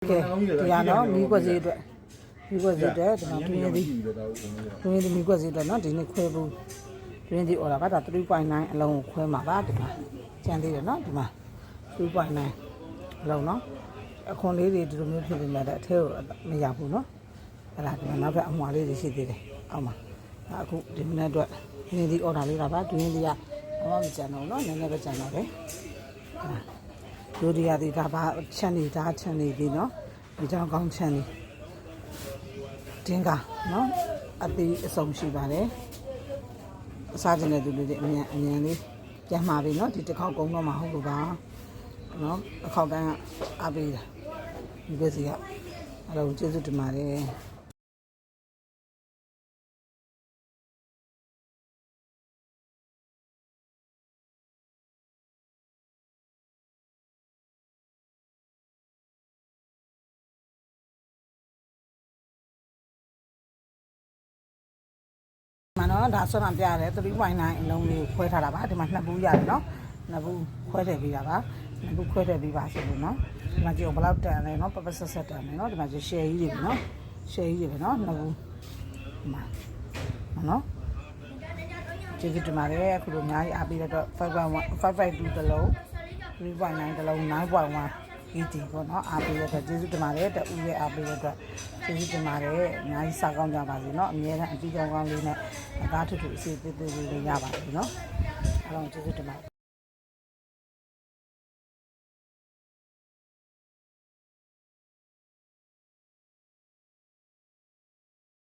ကဲဒီကနော်မိကွက်စီအတွက်မိကွက်စီအတွက်ဒီမှာတွင်းသည်တွင်းသည်မိကွက်စီအတွက်နော်ဒီနေ့ခွဲဖို့တွင်းသည်អော်တာပါဒါ3.9အလုံးကိုခွဲမှာပါဒီမှာကျန်သေးတယ်နော်ဒီမှာ3.9အလုံးနော်အခွန်လေးတွေဒီလိုမျိုးဖြစ်နေတယ်အထဲကိုမရဘူးနော်အဲ့ဒါဒီမှာနောက်ထပ်အမွာလေးတွေရှိသေးတယ်အောက်မှာအခုဒီမနေ့အတွက်တွင်းသည်អော်တာလေးတာပါတွင်းသည်ကအမမကြံတော့နော်နည်းနည်းပဲကြံတော့တယ် ဒုတိယဒီဒါပါချန်နေဒါချန်နေပြီနော်ဒီကြောင်ကောင်းချန်နေတင်းကနော်အသေးအစုံရှိပါတယ်အစားကျင်တဲ့သူတွေအမြန်အမြန်လေးပြန်มาပြီနော်ဒီတစ်ခေါက်ကုန်းတော့မဟုတ်လို့ပါနော်အခေါက်တန်းကအပေးတာဒီဘက်စီကအဲ့တော့ကျေးဇူးတင်ပါတယ် နော်ဒါဆွမ်းမပြရတယ်3.9အလုံးလေးကိုခွဲထားတာပါဒီမှာနှစ်ဘူးရတယ်နော်နှစ်ဘူးခွဲထည့်ပေးတာပါနှစ်ဘူးခွဲထည့်ပေးပါဆိုလို့နော်ဒီမှာကြည့်အောင်ဘယ်လောက်တန်လဲနော်ပပဆက်ဆက်တန်လဲနော်ဒီမှာကြည့် share ကြီးတွေပဲနော် share ကြီးတွေပဲနော်နှစ်ဘူးဒီမှာနော်ကျေးဇူးတင်ပါတယ်အခုလိုအများကြီးအားပေးတဲ့အတွက်5.1 552တလုံး3.9တလုံး9.1 ED ပေါ့နော်အားပေးရတဲ့ကျေးဇူးတင်ပါတယ်တဦးရဲ့အားပေးရတဲ့ကျေးဇူးတင်ပါတယ်အများကြီးစားကောင်းကြပါစေနော်အများအားအပြီးကောင်းကောင်းလေးနဲ့အကားထုထုအစီအသေးသေးလေးရပါစေနော်အားလုံးကျေးဇူးတင်ပါတယ်